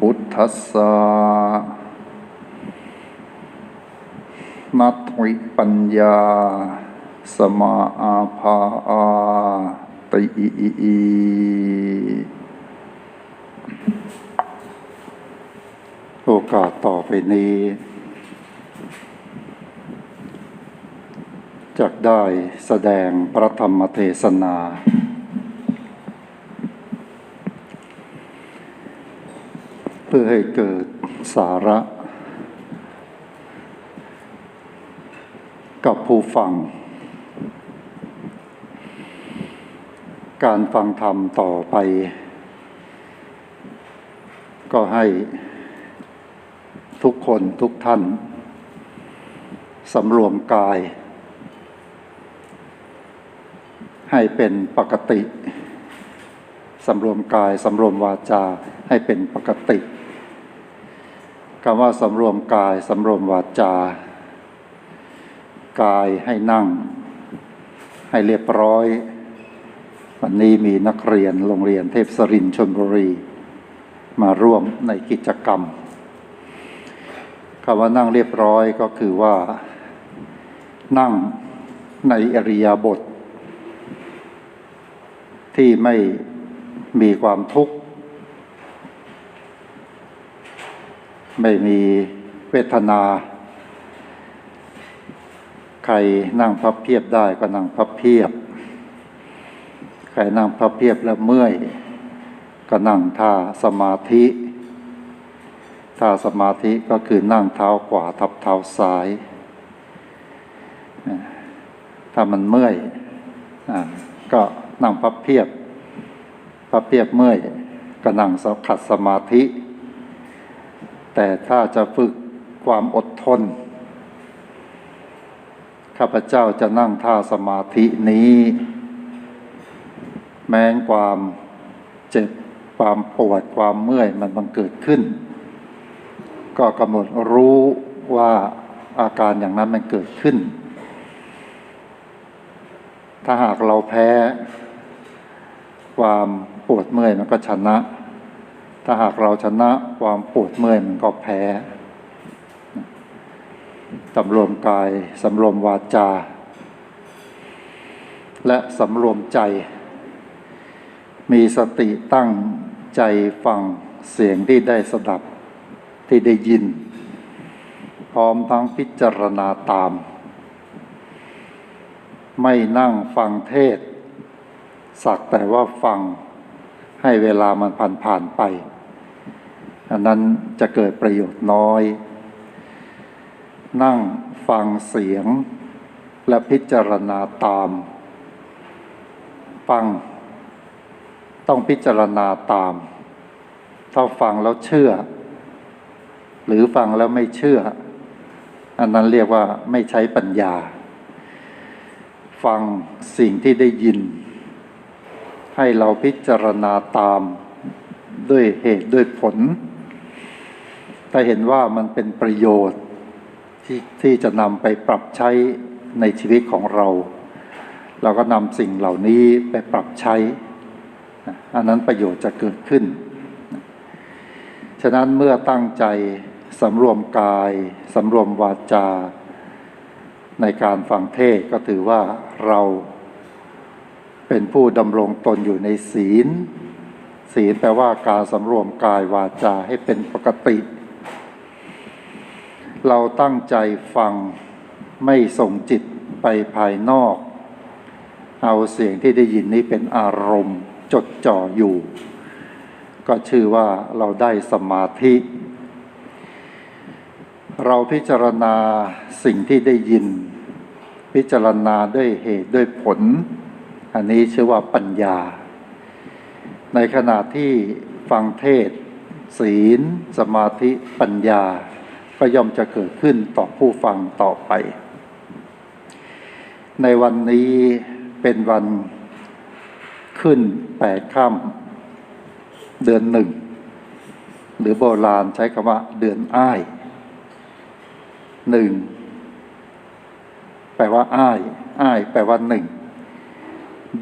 พุทธัสสะนัตวิปัญญา สมาอาภาอาติอีโอกาสต่อไปนี้จะได้แสดงพระธรรมเทศนา พื่อให้เกิดสาระ กับผู้ฟัง การฟังธรรมต่อไป ก็ให้ทุกคนทุกท่านสำรวมกาย ให้เป็นปกติสำรวมกายสำรวมวาจาให้เป็นปกติ คำว่าสำรวมกายสำรวมวาจา กายให้นั่ง ให้เรียบร้อย วันนี้มีนักเรียนโรงเรียนเทพสรินชนบุรี มาร่วมในกิจกรรมคำว่านั่งเรียบร้อยก็คือว่า นั่งในอริยบท ที่ไม่มีความทุกข์ ไม่มีเวทนา ใครนั่งพับเพียบได้ก็นั่งพับเพียบ ใครนั่งพับเพียบแล้วเมื่อย ก็นั่งท่าสมาธิท่าสมาธิก็คือนั่งเท้าขวาทับเท้าซ้าย ถ้ามันเมื่อยอก็นั่งพับเพียบพับเพียบเมื่อย ก็นั่งสัขัดสมาธิ แต่ถ้าจะฝึกความอดทน ข้าพเจ้าจะนั่งท่าสมาธินี้ แม้ความเจ็บความปวดความเมื่อยมันบังเกิดขึ้น ก็กำหนดรู้ว่าอาการอย่างนั้นมันเกิดขึ้น ถ้าหากเราแพ้ ความปวดเมื่อยมันก็ชนะ ถ้าหากเราชนะความปวดเมื่อยมันก็แพ้สำรวมกายสำรวมวาจา และสำรวมใจ มีสติตั้งใจฟังเสียงที่ได้สดับที่ได้ยิน พร้อมทั้งพิจารณาตาม ไม่นั่งฟังเทศ สักแต่ว่าฟังให้เวลามันผ่านผ่านไป อันนั้นจะเกิดประโยชน์น้อย นั่งฟังเสียง และพิจารณาตาม ฟัง ต้องพิจารณาตาม ถ้าฟังแล้วเชื่อ หรือฟังแล้วไม่เชื่อ อันนั้นเรียกว่าไม่ใช้ปัญญา ฟังสิ่งที่ได้ยิน ให้เราพิจารณาตามด้วยเหตุด้วยผล ถ้าเห็นว่ามันเป็นประโยชน์ที่ที่จะนำไปปรับใช้ในชีวิตของเรา เราก็นำสิ่งเหล่านี้ไปปรับใช้ อันนั้นประโยชน์จะเกิดขึ้น ฉะนั้นเมื่อตั้งใจสำรวมกายสำรวมวาจา ในการฟังเทศก็ถือว่าเราเป็นผู้ดำรงตนอยู่ในศีล ศีลแปลว่าการสำรวมกายวาจาให้เป็นปกติ เราตั้งใจฟังไม่ส่งจิตไปภายนอก เอาเสียงที่ได้ยินนี้เป็นอารมณ์จดจ่ออยู่ ก็ชื่อว่าเราได้สมาธิ เราพิจารณาสิ่งที่ได้ยิน พิจารณาด้วยเหตุด้วยผล อันนี้ชื่อว่าปัญญา ในขณะที่ฟังเทศ ศีล สมาธิปัญญา ก็ย่อมจะเกิดขึ้นต่อผู้ฟังต่อไป ในวันนี้เป็นวันขึ้นแปดค่ำเดือนหนึ่ง หรือโบราณใช้คำว่าเดือนอ้ายหนึ่งแปลว่าอ้ายอ้าย แปลว่าหนึ่ง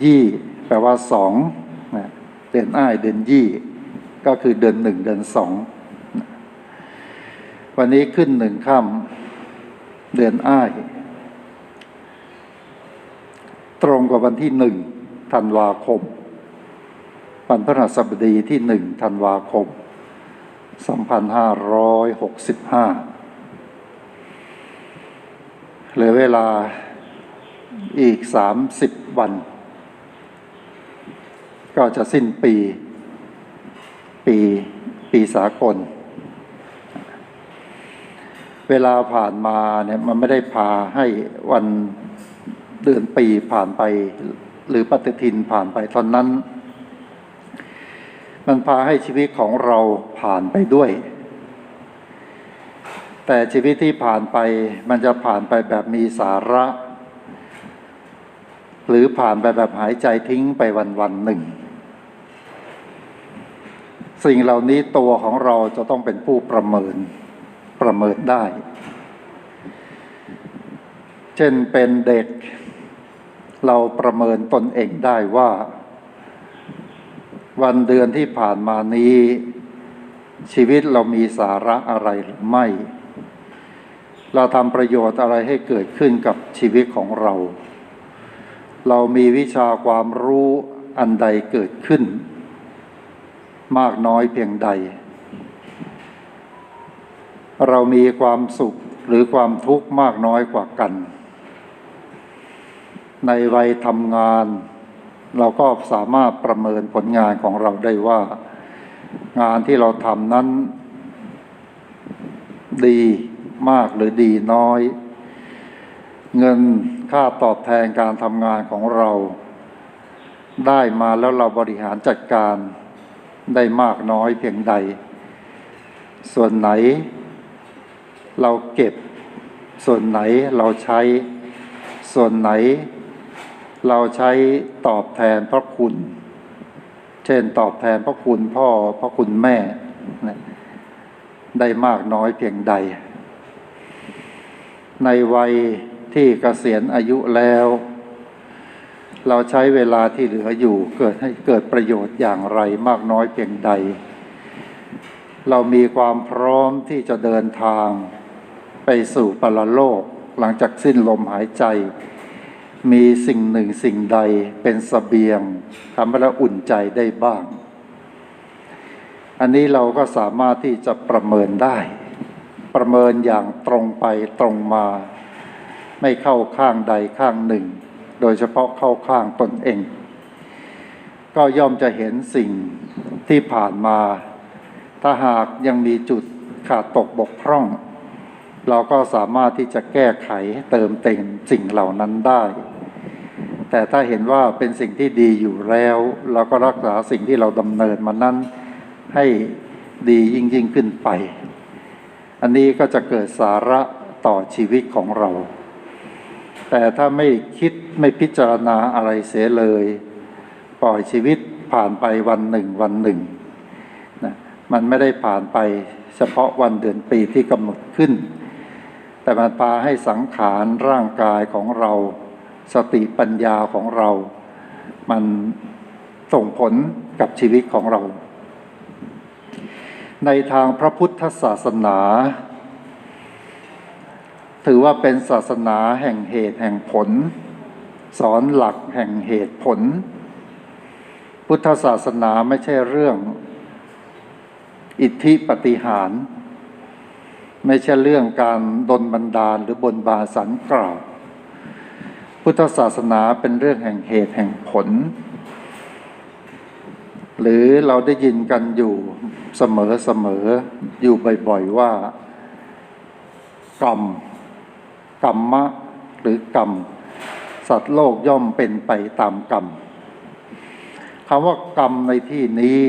ยี่ แปลว่าสองนะเดือนอ้ายเดือนยี่ ก็คือเดือนหนึ่งเดือนสอง วันนี้ขึ้นหนึ่งค่ำเดือนอ้าย ตรงกับวันที่หนึ่งธันวาคม วันพฤหัสบดีที่หนึ่งธันวาคม 2565 เหลือเวลาอีก 30 วัน ก็จะสิ้นปี ปี ปีสากล เวลาผ่านมาเนี่ยมันไม่ได้พาให้วันเดือนปีผ่านไป หรือปฏิทินผ่านไปเท่านั้น มันพาให้ชีวิตของเราผ่านไปด้วย แต่ชีวิตที่ผ่านไปมันจะผ่านไปแบบมีสาระ หรือผ่านไปแบบหายใจทิ้งไปวันวันหนึ่ง สิ่งเหล่านี้ตัวของเราจะต้องเป็นผู้ประเมิน ประเมินได้ เช่นเป็นเด็ก เราประเมินตนเองได้ว่า วันเดือนที่ผ่านมานี้ ชีวิตเรามีสาระอะไรหรือไม่ เราทำประโยชน์อะไรให้เกิดขึ้นกับชีวิตของเรา เรามีวิชาความรู้อันใดเกิดขึ้น มากน้อยเพียงใด เรามีความสุขหรือความทุกข์มากน้อยกว่ากัน ในวัยทำงาน เราก็สามารถประเมินผลงานของเราได้ว่า งานที่เราทำนั้น ดีมากหรือดีน้อย เงินค่าตอบแทนการทำงานของเรา ได้มาแล้วเราบริหารจัดการได้มากน้อยเพียงใด ส่วนไหน เราเก็บส่วนไหนเราใช้ ส่วนไหน เราใช้ตอบแทนพระคุณ เช่นตอบแทนพระคุณพ่อพระคุณแม่ ได้มากน้อยเพียงใด ในวัยที่เกษียณอายุแล้ว เราใช้เวลาที่เหลืออยู่เกิดให้เกิดประโยชน์อย่างไรมากน้อยเพียงใด เรามีความพร้อมที่จะเดินทาง ไปสู่ปรโลก หลังจากสิ้นลมหายใจ มีสิ่งหนึ่งสิ่งใดเป็นสเสบียงทำให้เราอุ่นใจได้บ้าง อันนี้เราก็สามารถที่จะประเมินได้ ประเมินอย่างตรงไปตรงมา ไม่เข้าข้างใดข้างหนึ่ง โดยเฉพาะเข้าข้างตนเอง ก็ย่อมจะเห็นสิ่งที่ผ่านมา ถ้าหากยังมีจุดขาดตกบกพร่อง เราก็สามารถที่จะแก้ไขเติมเต็มสิ่งเหล่านั้นได้ แต่ถ้าเห็นว่าเป็นสิ่งที่ดีอยู่แล้ว เราก็รักษาสิ่งที่เราดำเนินมานั้นให้ดียิ่งยิ่งขึ้นไป อันนี้ก็จะเกิดสาระต่อชีวิตของเรา แต่ถ้าไม่คิดไม่พิจารณาอะไรเสียเลย ปล่อยชีวิตผ่านไปวันหนึ่งวันหนึ่งนะมันไม่ได้ผ่านไปเฉพาะวันเดือนปีที่กำหนดขึ้น แต่มันพาให้สังขารร่างกายของเรา สติปัญญาของเรา มันส่งผลกับชีวิตของเรา ในทางพระพุทธศาสนา ถือว่าเป็นศาสนาแห่งเหตุแห่งผล สอนหลักแห่งเหตุผล พุทธศาสนาไม่ใช่เรื่อง อิทธิปฏิหาร ไม่ใช่เรื่องการดลบันดาลหรือบนบาสันกล่าวพุทธศาสนาเป็นเรื่องแห่งเหตุแห่งผล หรือเราได้ยินกันอยู่เสมอเสมออยู่บ่อยๆว่า กรรม กรรมะ หรือกรรม สัตว์โลกย่อมเป็นไปตามกรรมคำว่ากรรมในที่นี้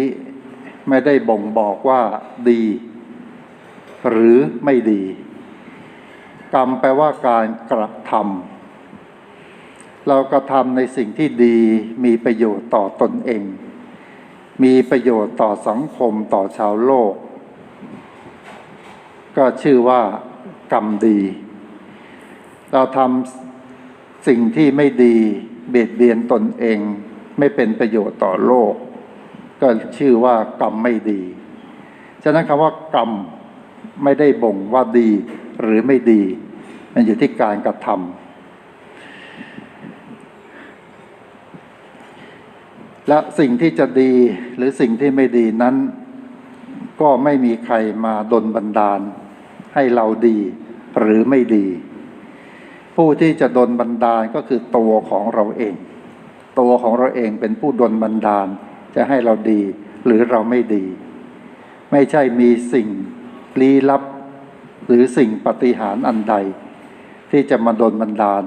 ไม่ได้บ่งบอกว่าดี หรือไม่ดี กรรมแปลว่าการกระทำเรากระทำในสิ่งที่ดีมีประโยชน์ต่อตนเอง มีประโยชน์ต่อสังคมต่อชาวโลก ก็ชื่อว่ากรรมดี เราทำสิ่งที่ไม่ดีเบียดเบียนตนเอง ไม่เป็นประโยชน์ต่อโลก ก็ชื่อว่ากรรมไม่ดี ฉะนั้นคำว่ากรรม ไม่ได้บ่งว่าดีหรือไม่ดี มันอยู่ที่การกระทำและสิ่งที่จะดีหรือสิ่งที่ไม่ดีนั้น ก็ไม่มีใครมาดลบันดาล ให้เราดีหรือไม่ดี ผู้ที่จะดลบันดาลก็คือตัวของเราเอง ตัวของเราเองเป็นผู้ดลบันดาลจะให้เราดีหรือเราไม่ดี ไม่ใช่มีสิ่ง ลี้ลับ หรือสิ่งปฏิหารอันใด ที่จะมาดลบันดาล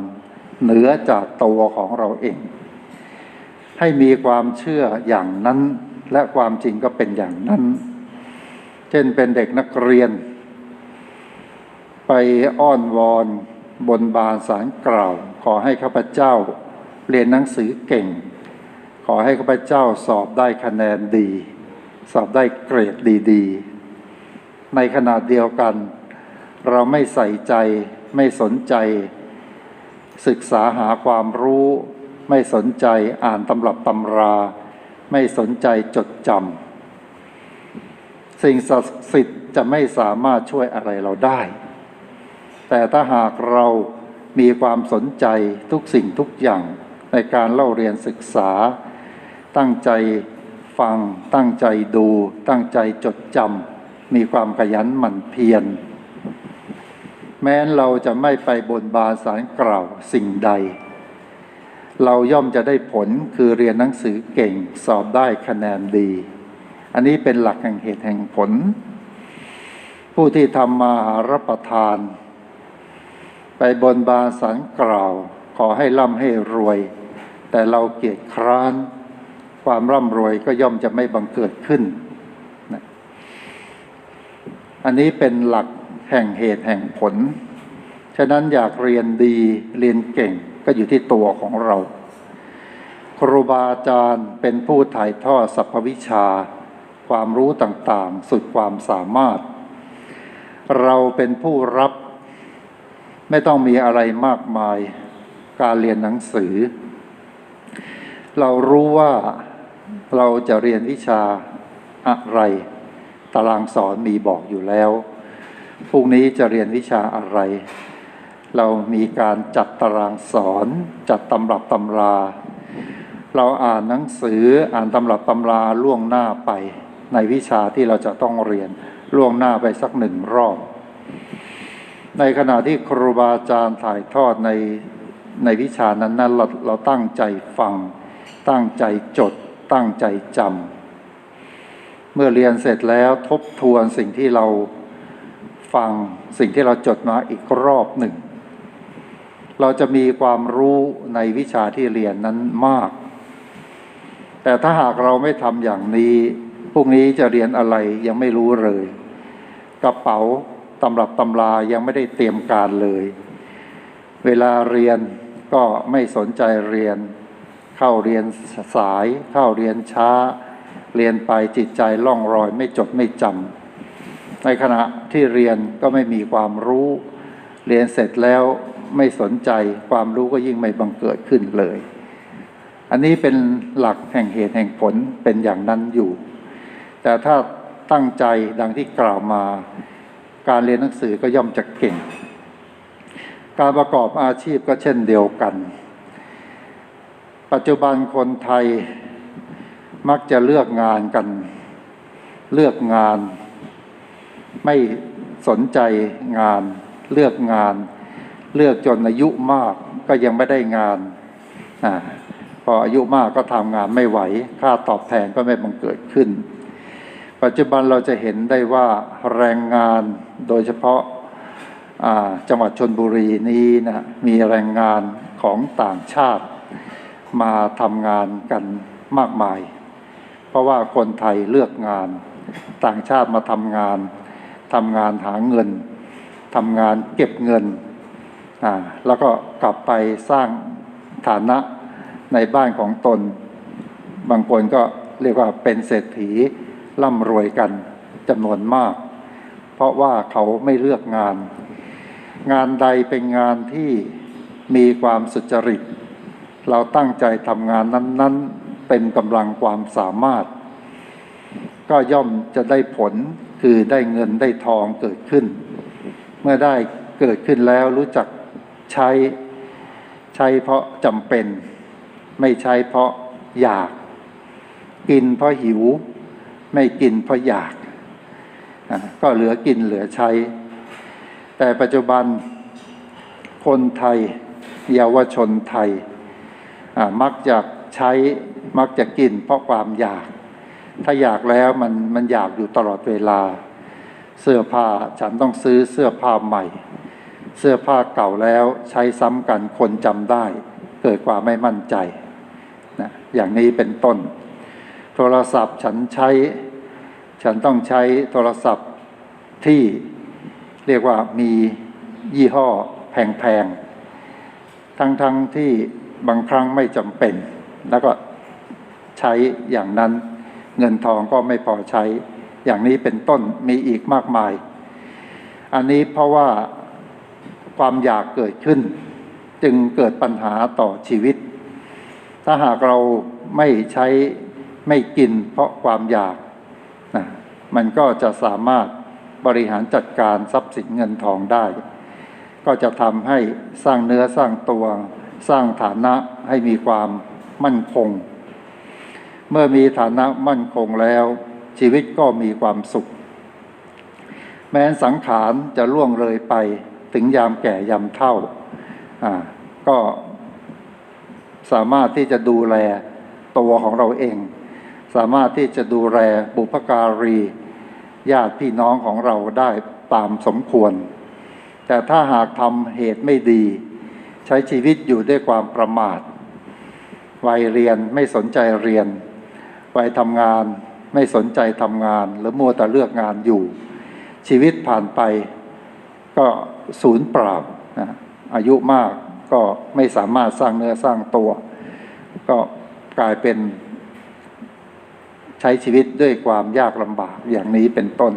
เหนือจากตัวของเราเอง ให้มีความเชื่ออย่างนั้น และความจริงก็เป็นอย่างนั้น เช่นเป็นเด็กนักเรียน ไปอ้อนวอนบนบานสารกล่าว ขอให้ข้าพเจ้าเรียนหนังสือเก่ง ขอให้ข้าพเจ้าสอบได้คะแนนดี สอบได้เกรดดี ๆ ในขณะเดียวกัน เราไม่ใส่ใจ ไม่สนใจ ศึกษาหาความรู้ ไม่สนใจอ่านตำรับตำรา ไม่สนใจจดจำสิ่งศักดิ์สิทธิ์จะไม่สามารถช่วยอะไรเราได้ แต่ถ้าหากเรามีความสนใจทุกสิ่งทุกอย่างในการเล่าเรียนศึกษา ตั้งใจฟัง ตั้งใจดู ตั้งใจจดจำ มีความขยันหมั่นเพียร แม้เราจะไม่ไปบนบาสารกล่าวสิ่งใด เราย่อมจะได้ผลคือเรียนหนังสือเก่งสอบได้คะแนนดี อันนี้เป็นหลักแห่งเหตุแห่งผล ผู้ที่ทำมาหารับประทาน ไปบนบาสารกล่าว ขอให้ร่ำให้รวย แต่เราเกียจคร้าน ความร่ำรวยก็ย่อมจะไม่บังเกิดขึ้น อันนี้เป็นหลักแห่งเหตุแห่งผล ฉะนั้นอยากเรียนดีเรียนเก่งก็อยู่ที่ตัวของเรา ครูบาอาจารย์เป็นผู้ถ่ายทอดสรรพวิชา ความรู้ต่างๆ สุดความสามารถ เราเป็นผู้รับ ไม่ต้องมีอะไรมากมาย การเรียนหนังสือ เรารู้ว่าเราจะเรียนวิชาอะไร ตารางสอนมีบอกอยู่แล้วพรุ่งนี้จะเรียนวิชาอะไร เรามีการจัดตารางสอน จัดตำรับตำรา เราอ่านหนังสืออ่านตำรับตำราล่วงหน้าไป ในวิชาที่เราจะต้องเรียนล่วงหน้าไปสักหนึ่งรอบ ในขณะที่ครูบาอาจารย์ถ่ายทอดในในวิชานั้นนั้นเราเราตั้งใจฟัง ตั้งใจจด ตั้งใจจำ เมื่อเรียนเสร็จแล้วทบทวนสิ่งที่เราฟังสิ่งที่เราจดมาอีกรอบหนึ่ง เราจะมีความรู้ในวิชาที่เรียนนั้นมาก แต่ถ้าหากเราไม่ทำอย่างนี้พรุ่งนี้จะเรียนอะไรยังไม่รู้เลย กระเป๋าตำรับตำรายังไม่ได้เตรียมการเลย เวลาเรียนก็ไม่สนใจเรียน เข้าเรียนสาย เข้าเรียนช้า เรียนไปจิตใจล่องรอยไม่จดไม่จำในขณะที่เรียนก็ไม่มีความรู้ เรียนเสร็จแล้วไม่สนใจความรู้ก็ยิ่งไม่บังเกิดขึ้นเลย อันนี้เป็นหลักแห่งเหตุแห่งผลเป็นอย่างนั้นอยู่ แต่ถ้าตั้งใจดังที่กล่าวมา การเรียนหนังสือก็ย่อมจะเก่ง การประกอบอาชีพก็เช่นเดียวกัน ปัจจุบันคนไทย มักจะเลือกงานกัน เลือกงาน ไม่สนใจงาน เลือกงาน เลือกจนอายุมากก็ยังไม่ได้งานอพออายุมากก็ทำงานไม่ไหว ค่าตอบแทนก็ไม่บังเกิดขึ้น ปัจจุบันเราจะเห็นได้ว่าแรงงานโดยเฉพาะจังหวัดชนบุรีนี้นะมีแรงงานของต่างชาติมาทำงานกันมากมาย เพราะว่าคนไทยเลือกงาน ต่างชาติมาทำงานทำงานหาเงินทำงานเก็บเงินอ่าแล้วก็กลับไปสร้างฐานะในบ้านของตน บางคนก็เรียกว่าเป็นเศรษฐีร่ำรวยกันจำนวนมาก เพราะว่าเขาไม่เลือกงาน งานใดเป็นงานที่มีความสุจริต เราตั้งใจทำงานนั้น ๆ เป็นกำลังความสามารถ ก็ย่อมจะได้ผลคือได้เงินได้ทองเกิดขึ้น เมื่อได้เกิดขึ้นแล้วรู้จักใช้ใช้เพราะจำเป็น ไม่ใช้เพราะอยาก กินเพราะหิว ไม่กินเพราะอยาก ก็เหลือกินเหลือใช้ แต่ปัจจุบันคนไทยเยาวชนไทยมักจะ ใช้มักจะกิน เพราะความอยาก ถ้าอยากแล้วมันมันอยากอยู่ตลอดเวลา เสื้อผ้าฉันต้องซื้อเสื้อผ้าใหม่ เสื้อผ้าเก่าแล้วใช้ซ้ำกันคนจำได้ เกิดความไม่มั่นใจนะอย่างนี้เป็นต้น โทรศัพท์ฉันใช้ ฉันต้องใช้โทรศัพท์ที่เรียกว่ามียี่ห้อแพงๆ ทั้งๆทที่บางครั้งไม่จำเป็น แล้วก็ใช้อย่างนั้น เงินทองก็ไม่พอใช้ อย่างนี้เป็นต้นมีอีกมากมาย อันนี้เพราะว่าความอยากเกิดขึ้น จึงเกิดปัญหาต่อชีวิต ถ้าหากเราไม่ใช้ไม่กินเพราะความอยากนะมันก็จะสามารถบริหารจัดการทรัพย์สินเงินทองได้ ก็จะทำให้สร้างเนื้อสร้างตัว สร้างฐานะให้มีความ มั่นคง เมื่อมีฐานะมั่นคงแล้ว ชีวิตก็มีความสุข แม้สังขารจะล่วงเลยไปถึงยามแก่ยามเฒ่าอ่า ก็สามารถที่จะดูแลตัวของเราเอง สามารถที่จะดูแลบุพการี ญาติพี่น้องของเราได้ตามสมควร แต่ถ้าหากทำเหตุไม่ดี ใช้ชีวิตอยู่ด้วยความประมาท วัยเรียนไม่สนใจเรียน วัยทำงานไม่สนใจทำงาน หรือมัวแต่เลือกงานอยู่ ชีวิตผ่านไปก็ศูนย์เปล่านะอายุมากก็ไม่สามารถสร้างเนื้อสร้างตัว ก็กลายเป็นใช้ชีวิตด้วยความยากลำบากอย่างนี้เป็นต้น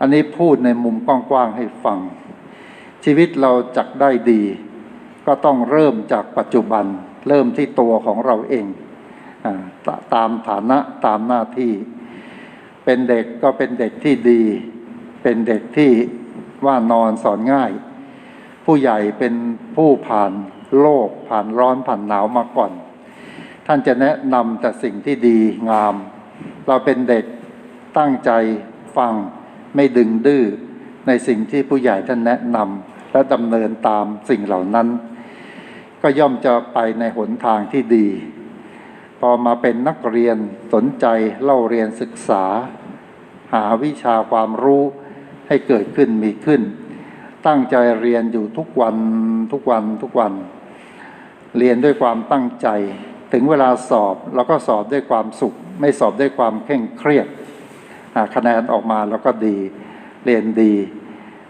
อันนี้พูดในมุมกว้างๆให้ฟัง ชีวิตเราจักได้ดี ก็ต้องเริ่มจากปัจจุบัน เริ่มที่ตัวของเราเองอาตตามฐานะตามหน้าที่ เป็นเด็กก็เป็นเด็กที่ดี เป็นเด็กที่ว่านอนสอนง่าย ผู้ใหญ่เป็นผู้ผ่านโลกผ่านร้อนผ่านหนาวมาก่อน ท่านจะแนะนำแต่สิ่งที่ดีงาม เราเป็นเด็กตั้งใจฟังไม่ดึงดื้อในสิ่งที่ผู้ใหญ่ท่านแนะนำและดำเนินตามสิ่งเหล่านั้น ก็ย่อมจะไปในหนทางที่ดี พอมาเป็นนักเรียนสนใจเล่าเรียนศึกษา หาวิชาความรู้ให้เกิดขึ้นมีขึ้น ตั้งใจเรียนอยู่ทุกวันทุกวันทุกวัน เรียนด้วยความตั้งใจ ถึงเวลาสอบเราก็สอบด้วยความสุข ไม่สอบด้วยความเคร่งเครียดอ่าคะแนนออกมาเราก็ดี เรียนดี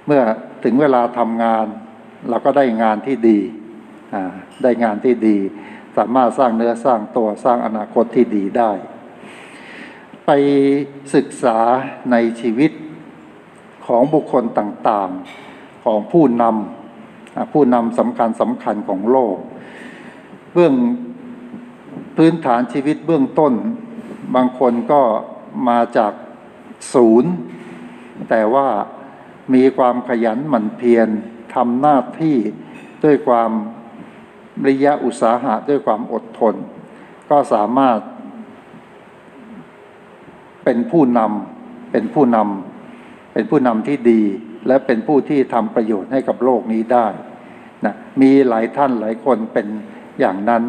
เมื่อถึงเวลาทำงาน เราก็ได้งานที่ดี ได้งานที่ดี สามารถสร้างเนื้อสร้างตัวสร้างอนาคตที่ดีได้ ไปศึกษาในชีวิตของบุคคลต่างๆของผู้นำผู้นำสำคัญสำคัญของโลก เบื้องพื้นฐานชีวิตเบื้องต้น บางคนก็มาจากศูนย์ แต่ว่ามีความขยันหมั่นเพียรทำหน้าที่ด้วยความ ริยะอุตสาหะด้วยความอดทน ก็สามารถ เป็นผู้นำเป็นผู้นำเป็นผู้นำที่ดี และเป็นผู้ที่ทำประโยชน์ให้กับโลกนี้ได้นะมีหลายท่านหลายคนเป็นอย่างนั้น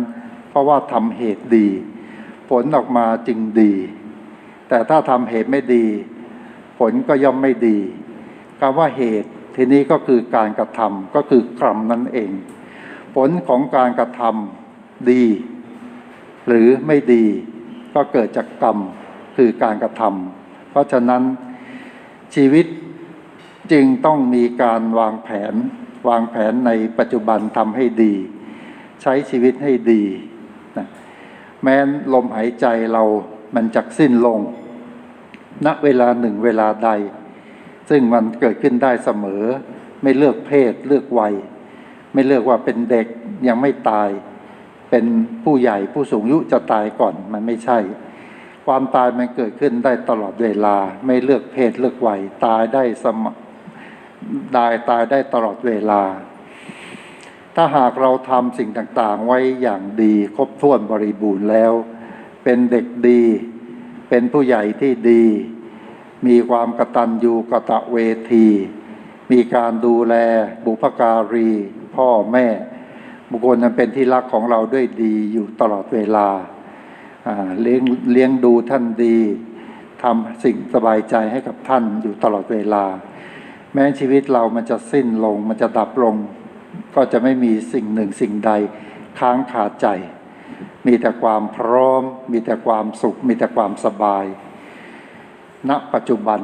เพราะว่าทำเหตุดี ผลออกมาจึงดี แต่ถ้าทำเหตุไม่ดี ผลก็ย่อมไม่ดีคำว่าเหตุทีนี้ก็คือการกระทำก็คือกรรมนั่นเอง ผลของการกระทำดี หรือไม่ดี ก็เกิดจากกรรมคือการกระทำเพราะฉะนั้นชีวิตจึงต้องมีการวางแผน วางแผนในปัจจุบันทำให้ดี ใช้ชีวิตให้ดีนะแม้นลมหายใจเรามันจักสิ้นลงณเวลาหนึ่งเวลาใด ซึ่งมันเกิดขึ้นได้เสมอ ไม่เลือกเพศเลือกวัย ไม่เลือกว่าเป็นเด็กยังไม่ตาย เป็นผู้ใหญ่ผู้สูงอายุจะตายก่อนมันไม่ใช่ ความตายมันเกิดขึ้นได้ตลอดเวลา ไม่เลือกเพศเลือกวัยตายได้สมตายตายได้ตลอดเวลา ถ้าหากเราทำสิ่งต่างๆ ไว้อย่างดีครบถ้วนบริบูรณ์แล้ว เป็นเด็กดี เป็นผู้ใหญ่ที่ดี มีความกตัญญูกะตะเวที มีการดูแลบุพการี พ่อแม่ บุคคลนั้นเป็นที่รักของเราด้วยดีอยู่ตลอดเวลาอ่าเลี้ยงเลี้ยงดูท่านดีทำสิ่งสบายใจให้กับท่านอยู่ตลอดเวลา แม้ชีวิตเรามันจะสิ้นลง มันจะดับลง ก็จะไม่มีสิ่งหนึ่งสิ่งใดค้างคาใจ มีแต่ความพร้อม มีแต่ความสุข มีแต่ความสบาย ณ ปัจจุบัน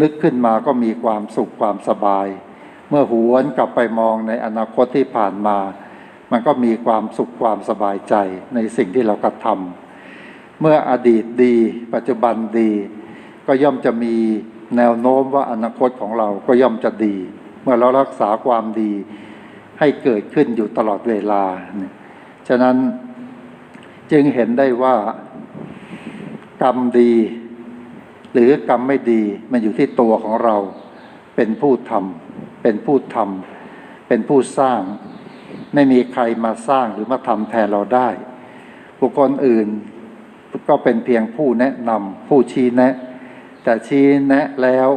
นึกขึ้นมาก็มีความสุขความสบาย เมื่อหวนกลับไปมองในอนาคตที่ผ่านมา มันก็มีความสุขความสบายใจในสิ่งที่เรากระทำเมื่ออดีตดี ปัจจุบันดี ก็ย่อมจะมีแนวโน้มว่าอนาคตของเราก็ย่อมจะดี เมื่อเรารักษาความดีให้เกิดขึ้นอยู่ตลอดเวลา ฉะนั้นจึงเห็นได้ว่ากรรมดี หรือกรรมไม่ดี มันอยู่ที่ตัวของเราเป็นผู้ทำ เป็นผู้ทำเป็นผู้สร้าง ไม่มีใครมาสร้างหรือมาทำแทนเราได้ บุคคลอื่นก็เป็นเพียงผู้แนะนำผู้ชี้แนะ แต่ชี้แนะแล้ว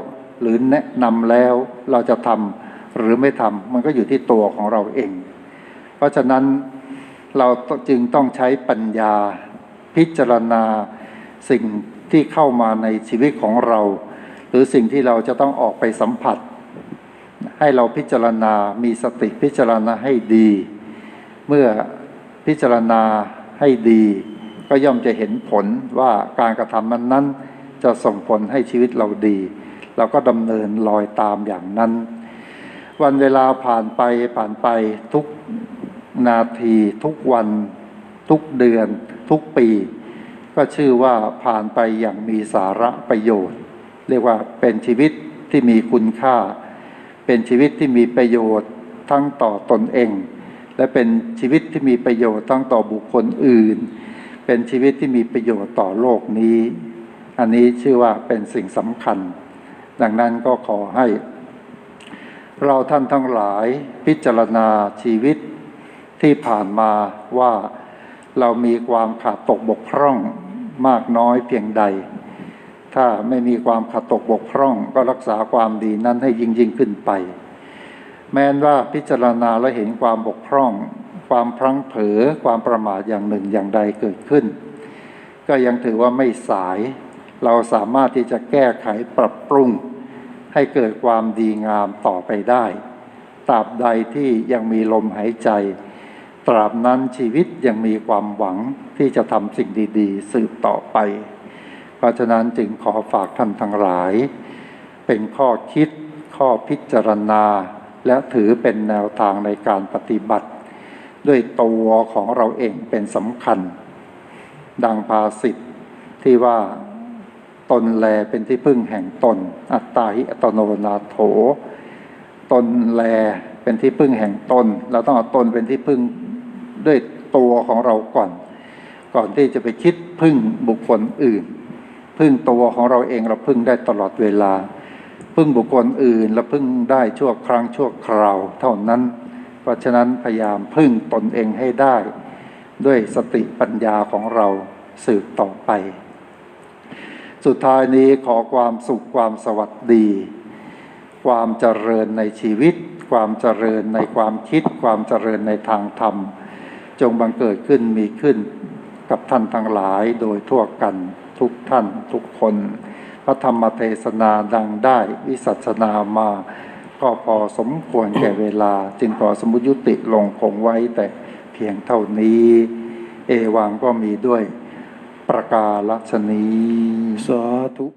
หรือแนะนำแล้วเราจะทำหรือไม่ทำมันก็อยู่ที่ตัวของเราเอง เพราะฉะนั้นเราจึงต้องใช้ปัญญาพิจารณาสิ่งที่เข้ามาในชีวิตของเรา หรือสิ่งที่เราจะต้องออกไปสัมผัส ให้เราพิจารณา มีสติพิจารณาให้ดี เมื่อพิจารณาให้ดี ก็ย่อมจะเห็นผลว่าการกระทำนั้นนั้นจะส่งผลให้ชีวิตเราดี เราก็ดำเนินลอยตามอย่างนั้น วันเวลาผ่านไปผ่านไปทุกนาทีทุกวัน ทุกเดือน ทุกปี ก็ชื่อว่าผ่านไปอย่างมีสาระประโยชน์ เรียกว่าเป็นชีวิตที่มีคุณค่า เป็นชีวิตที่มีประโยชน์ทั้งต่อตนเอง และเป็นชีวิตที่มีประโยชน์ทั้งต่อบุคคลอื่น เป็นชีวิตที่มีประโยชน์ต่อโลกนี้ อันนี้ชื่อว่าเป็นสิ่งสำคัญ ดังนั้นก็ขอให้ เราท่านทั้งหลายพิจารณาชีวิตที่ผ่านมาว่าเรามีความขาดตกบกพร่องมากน้อยเพียงใด ถ้าไม่มีความขาดตกบกพร่อง ก็รักษาความดีนั้นให้ยิ่งยิ่งขึ้นไป แม้นว่าพิจารณาและเห็นความบกพร่อง ความพลั้งเผลอความประมาทอย่างหนึ่งอย่างใดเกิดขึ้น ก็ยังถือว่าไม่สาย เราสามารถที่จะแก้ไขปรับปรุง ให้เกิดความดีงามต่อไปได้ตราบใดที่ยังมีลมหายใจ ตราบนั้นชีวิตยังมีความหวังที่จะทำสิ่งดี ๆ สืบต่อไป เพราะฉะนั้นจึงขอฝากท่านทั้งหลาย เป็นข้อคิดข้อพิจารณา และถือเป็นแนวทางในการปฏิบัติ ด้วยตัวของเราเองเป็นสำคัญ ดังภาษิตที่ว่าตนแลเป็นที่พึ่งแห่งตน อัตตาหิอัตโนนาโถ ตนแลเป็นที่พึ่งแห่งตน เราต้องเอาตนเป็นที่พึ่งด้วยตัวของเราก่อน ก่อนที่จะไปคิดพึ่งบุคคลอื่น พึ่งตัวของเราเองเราพึ่งได้ตลอดเวลา พึ่งบุคคลอื่นเราพึ่งได้ชั่วครั้งชั่วคราว เท่านั้น เพราะฉะนั้นพยายามพึ่งตนเองให้ได้ ด้วยสติปัญญาของเราสืบต่อไป สุดท้ายนี้ขอความสุขความสวัสดี ความเจริญในชีวิต ความเจริญในความคิด ความเจริญในทางธรรม จงบังเกิดขึ้นมีขึ้นกับท่านทั้งหลายโดยทั่วกัน ทุกท่านทุกคน พระธรรมเทศนาดังได้ วิสัชนามา ก็พอสมควรแก่เวลา จึงขอสมุยุติลงคงไว้แต่เพียงเท่านี้ เอวังก็มีด้วยประกาศนีสาธุ